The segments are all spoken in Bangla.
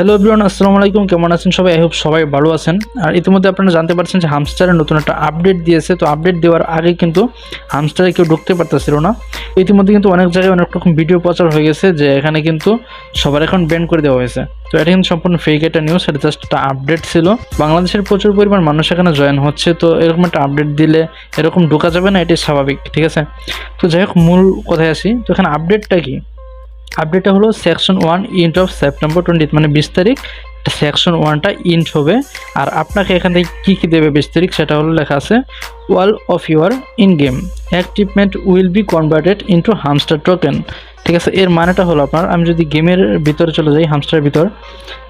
হ্যালো এভরিওয়ান আসসালামু আলাইকুম কেমন আছেন সবাই? আই হোপ সবাই ভালো আছেন। আর ইতিমধ্যে আপনারা জানতে পারছেন যে হামস্টারে নতুন একটা আপডেট দিয়েছে। তো আপডেট দেওয়ার আগে কিন্তু হামস্টারে কেউ ঢুকতে পারতেছিল না। ইতিমধ্যে কিন্তু অনেক জায়গায় অনেক রকম ভিডিও প্রচার হয়ে গেছে যে এখানে কিন্তু সবার এখন ব্যান করে দেওয়া হয়েছে। তো এটা কিন্তু সম্পূর্ণ ফেক একটা নিউজ এটা জাস্ট একটা আপডেট ছিল। বাংলাদেশের প্রচুর পরিমাণ মানুষ এখানে জয়েন হচ্ছে। তো এরকম একটা আপডেট দিলে এরকম ঢোকা যাবে না, এটাই স্বাভাবিক, ঠিক আছে? তো যাই হোক, মূল কথায় আসি। তো এখানে আপডেটটা কি? আপডেটটা হলো section one end of September twenty মানে বিশ তারিখ। সেকশন ওয়ানটা ইন্ট হবে। আর আপনাকে এখান থেকে কী কী দেবে বিশ তারিখ, সেটা হলো লেখা আছে all of your in game achievement will be converted into Hamster token ঠিক আছে, এর মানেটা হলো আপনার, আমি যদি গেমের ভিতরে চলে যাই হামস্টারের ভিতর,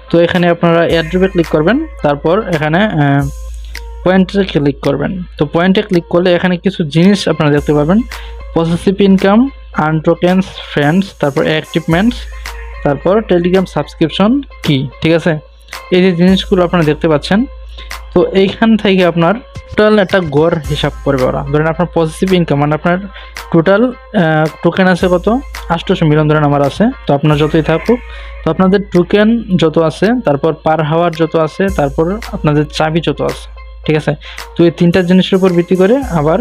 তো এখানে আপনারা এয়ারড্রপে ক্লিক করবেন। তারপর এখানে পয়েন্টে ক্লিক করবেন। তো পয়েন্টে ক্লিক করলে এখানে কিছু জিনিস আপনারা দেখতে পাবেন। পজিটিভ ইনকাম আনটোকেন্স ফ্রেন্ডস তারপর অ্যাক্টিভমেন্টস তারপর টেলিগ্রাম সাবস্ক্রিপশন কি ঠিক আছে? এই যে জিনিসগুলো আপনারা দেখতে পাচ্ছেন, তো এইখান থেকে আপনার টোটাল একটা গড় হিসাব করবে ওরা। ধরেন আপনার পজিটিভ ইনকাম মানে আপনার টোটাল টোকেন আছে কত? আটশোশো মিলিয়ন ধরেন আমার আছে, তো আপনার যতই থাকুক, তো আপনাদের টোকেন যত আছে, তারপর পার হাওয়ার যত আছে, তারপর আপনাদের চাবি যত আছে ঠিক আছে? তো এই তিনটা জিনিসের উপর ভিত্তি করে আবার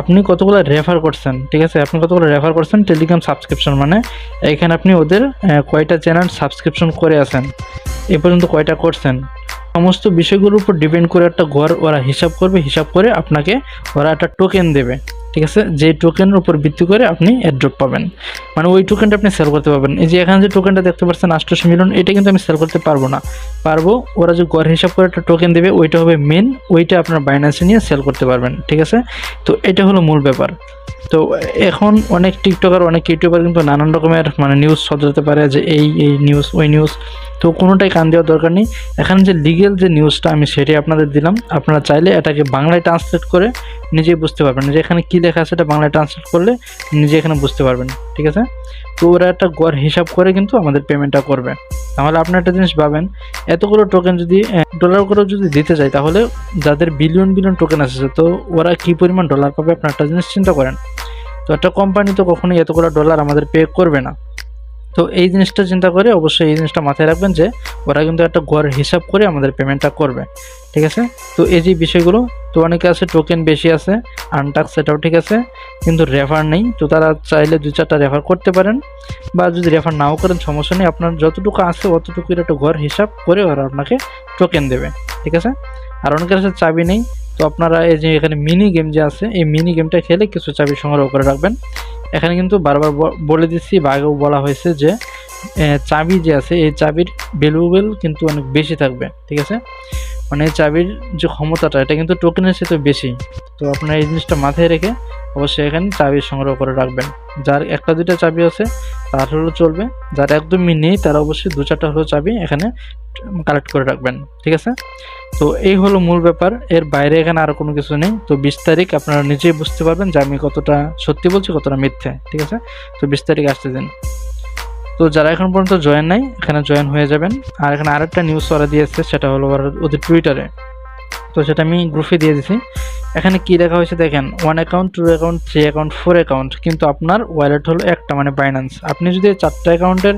আপনি কতগুলো রেফার করছেন, ঠিক আছে? আপনি কতগুলো রেফার করছেন? টেলিগ্রাম সাবস্ক্রিপশন মানে এখানে আপনি ওদের কয়টা চ্যানেল সাবস্ক্রিপশন করে আছেন, এ পর্যন্ত কয়টা করছেন? সমস্ত বিষয়গুলোর উপর ডিপেন্ড করে একটা ঘর ওরা হিসাব করবে, হিসাব করে আপনাকে ওরা একটা টোকেন দেবে। ঠিক আছে? যে টোকেনের উপর ভিত্তি করে আপনি অ্যাড্রপ পাবেন। মানে ওই টোকেনটা আপনি সেল করতে পারবেন। এই যে এখানে যে টোকেনটা দেখতে পাচ্ছেন আটশোশো মিলিয়ন, এটা কিন্তু আমি সেল করতে পারব না। পারব, ওরা যে গড় হিসাব করে একটা টোকেন দেবে, ওইটা হবে মেন ওইটা আপনার বাইন্যান্সে নিয়ে সেল করতে পারবেন, ঠিক আছে? তো এটা হলো মূল ব্যাপার। তো এখন অনেক টিকটকার অনেক ইউটিউবার কিন্তু নানান রকমের মানে নিউজ সজাতে পারে যে এই এই নিউজ ওই নিউজ তো কোনোটাই কান দেওয়ার দরকার নেই। এখানে যে লিগেল যে নিউজটা আমি সেটাই আপনাদের দিলাম। আপনারা চাইলে এটাকে বাংলায় ট্রান্সলেট করে নিজেই বুঝতে পারবেন যে এখানে কী লেখা আছে এটা বাংলায় ট্রান্সলেট করলে নিজে এখানে বুঝতে পারবেন, ঠিক আছে? তো ওরা একটা গড় হিসাব করে কিন্তু আমাদের পেমেন্টটা করবে। তাহলে আপনি একটা জিনিস ভাবেন, এতগুলো টোকেন যদি ডলার করে যদি দিতে যায় তাহলে যাদের বিলিয়ন বিলিয়ন টোকেন আছে, তো ওরা কী পরিমাণ ডলার পাবে আপনার একটা জিনিস চিন্তা করেন। তো একটা কোম্পানি তো কখনোই এতগুলো ডলার আমাদের পে করবে না। তো এই জিনিসটা চিন্তা করে অবশ্যই এই জিনিসটা মাথায় রাখবেন যে, ওরা কিন্তু একটা গড় হিসাব করে আমাদের পেমেন্টটা করবে, ঠিক আছে? তো এই যে বিষয়গুলো তো অনেকে আছে টোকেন বেশি আছে আনটাক্স সেটাও ঠিক আছে, কিন্তু রেফার নেই, তো তারা চাইলে দু চারটা রেফার করতে পারেন, বা যদি রেফার নাও করেন সমস্যা নেই, আপনার যতটুকু আছে অতটুকুর একটা ঘর হিসাব করে ওরা আপনাকে টোকেন দেবে, ঠিক আছে? আর অনেকের কাছে চাবি নেই, তো আপনারা এই যে এখানে মিনি গেম যে আছে, এই মিনি গেমটা খেলে কিছু চাবি সংগ্রহ করে রাখবেন। এখানে কিন্তু বারবার বলে দিচ্ছি, বা আগেও বলা হয়েছে যে চাবি যে আছে, এই চাবির ভ্যালুয়েবল কিন্তু অনেক বেশি থাকবে, ঠিক আছে? মানে চাবির যে ক্ষমতাটা, এটা কিন্তু টোকেনের সাথে বেশি। তো আপনার এই জিনিসটা মাথায় রেখে অবশ্যই এখানে চাবি সংগ্রহ করে রাখবেন। যার একটা দুইটা চাবি আছে, তার হলেও চলবে। যার একদমই নেই, তারা অবশ্যই দু চারটা হলেও চাবি এখানে কালেক্ট করে রাখবেন। ঠিক আছে? তো এই হলো মূল ব্যাপার। এর বাইরে এখানে আর কোনো কিছু নেই। তো বিশ তারিখ আপনারা নিজেই বুঝতে পারবেন যে আমি কতটা সত্যি বলছি, কতটা মিথ্যে। ঠিক আছে? তো বিশ তারিখ আসতে দিন। তো যারা এখন পর্যন্ত জয়েন নাই, এখানে জয়েন হয়ে যাবেন। আর এখানে আরেকটা নিউজ ওরা দিয়েছে সেটা হলো ওদের টুইটারে তো সেটা আমি গ্রুপে দিয়ে দিছি। এখানে কি লেখা হয়েছে দেখেন one account two account three account four account কিন্তু আপনার ওয়ালেট হলো একটা মানে বাইন্যান্স আপনি যদি চারটা অ্যাকাউন্টের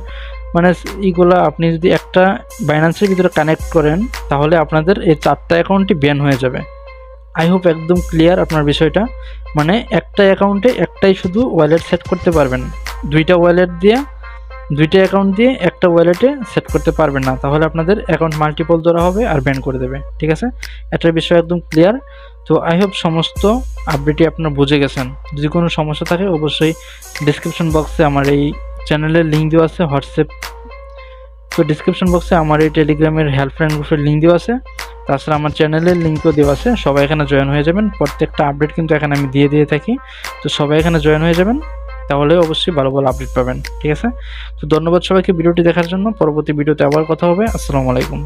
মানে ইগুলো আপনি যদি একটা বাইন্যান্সের ভিতরে কানেক্ট করেন, তাহলে আপনাদের এই চারটা অ্যাকাউন্টটি ব্যান হয়ে যাবে। আই হোপ একদম ক্লিয়ার আপনার বিষয়টা। মানে একটা অ্যাকাউন্টে একটাই শুধু ওয়ালেট সেট করতে পারবেন। দুইটা ওয়ালেট দিয়ে দুইটা অ্যাকাউন্ট দিয়ে একটা ওয়ালেটে সেট করতে পারবেন না। তাহলে আপনাদের অ্যাকাউন্ট মাল্টিপল ধরা হবে আর ব্যান করে দেবে, ঠিক আছে? এটার বিষয় একদম ক্লিয়ার তো আই হোপ সমস্ত আপডেটই আপনারা বুঝে গেছেন। যদি কোনো সমস্যা থাকে, অবশ্যই ডিসক্রিপশন বক্সে আমার এই চ্যানেলের লিঙ্ক দেওয়া আছে, হোয়াটসঅ্যাপ তো ডিসক্রিপশন বক্সে আমার এই টেলিগ্রামের হেল্পলাইন গ্রুপের লিঙ্ক দেওয়া আছে। তাছাড়া আমার চ্যানেলের লিঙ্কও দেওয়া আছে। সবাই এখানে জয়েন হয়ে যাবেন। প্রত্যেকটা আপডেট কিন্তু এখানে আমি দিয়ে দিয়ে থাকি। তো সবাই এখানে জয়েন হয়ে যাবেন। তাহলে অবশ্যই ভালো ভালো আপডেট পাবেন, ঠিক আছে? তো ধন্যবাদ সবাইকে ভিডিওটি দেখার জন্য, পরবর্তী ভিডিওতে আবার কথা হবে, আসসালামু আলাইকুম।